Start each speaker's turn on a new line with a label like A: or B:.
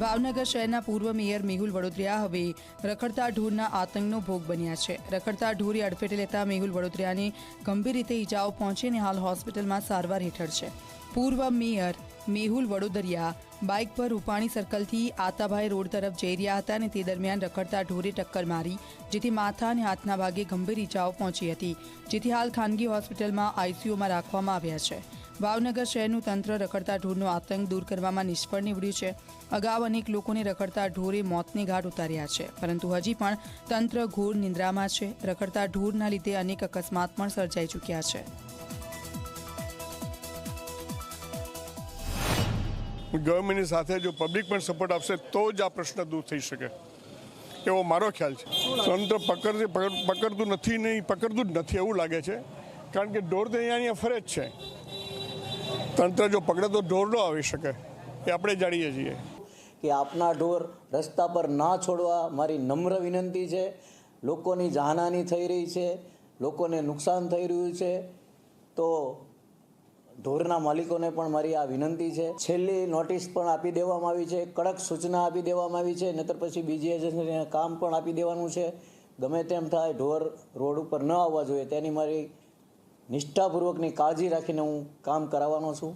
A: ભાવનગર શહેરના પૂર્વ મેયર મેહુલ વડોદરિયા હવે રખડતા ઢોરના આતંકનો ભોગ બન્યા છે. રખડતા ઢોરે અડફેટે લેતા મેહુલ વડોદરિયાને ગંભીર રીતે ઈજાઓ પહોંચીને હાલ હોસ્પિટલમાં સારવાર હેઠળ છે. પૂર્વ મેયર મેહુલ વડોદરિયા બાઇક પર રૂપાણી સર્કલથી આતાભાઈ રોડ તરફ જઈ રહ્યા હતા અને તે દરમિયાન રખડતા ઢોરે ટક્કર મારી, જેથી માથા અને હાથના ભાગે ગંભીર ઈજાઓ પહોંચી હતી, જેથી હાલ ખાનગી હોસ્પિટલમાં આઈસીયુમાં રાખવામાં આવ્યા છે. ભાવનગર શહેરનું તંત્ર રખડતા ઢોરનો આતંક દૂર કરવામાં નિષ્ફળ નીવડ્યું છે. અગાઉ અનેક લોકોને રખડતા ઢોરે મોતની ઘાટ ઉતાર્યા છે. પરંતુ હજી પણ તંત્ર ઘોર નિંદ્રામાં છે. રખડતા ઢોરના લીધે અનેક અકસ્માત પણ સર્જાઈ ચૂક્યા છે.
B: ગવર્મેન્ટની સાથે જો પબ્લિક પણ સપોર્ટ આપશે તો જ આ પ્રશ્ન દૂર થઈ શકે. એવો મારો ખ્યાલ છે. તંત્ર પકડ પકડ- પકડતું નથી નહીં, પકડતું જ નથી એવું લાગે છે. કારણ કે ઢોર તો અહીંયા અહીંયા ફરે જ છે. તંત્ર જો પકડે તો ઢોર ન આવી શકે. એ આપણે જાણીએ છીએ.
C: કે આપના ઢોર રસ્તા પર ના છોડવા મારી નમ્ર વિનંતી છે. લોકોની જાનહાની થઈ રહી છે. લોકોને નુકસાન થઈ રહ્યું છે. તો ઢોરના માલિકોને પણ મારી આ વિનંતી છે. છેલ્લી નોટિસ પણ આપી દેવામાં આવી છે. કડક સૂચના આપી દેવામાં આવી છે. નહીતર પછી બીજી એજન્સીને કામ પણ આપી દેવાનું છે. ગમે તેમ થાય ઢોર રોડ ઉપર ન આવવા જોઈએ. તેની મારી નિષ્ઠાપૂર્વકની કાળજી રાખીને હું કામ કરાવવાનો છું.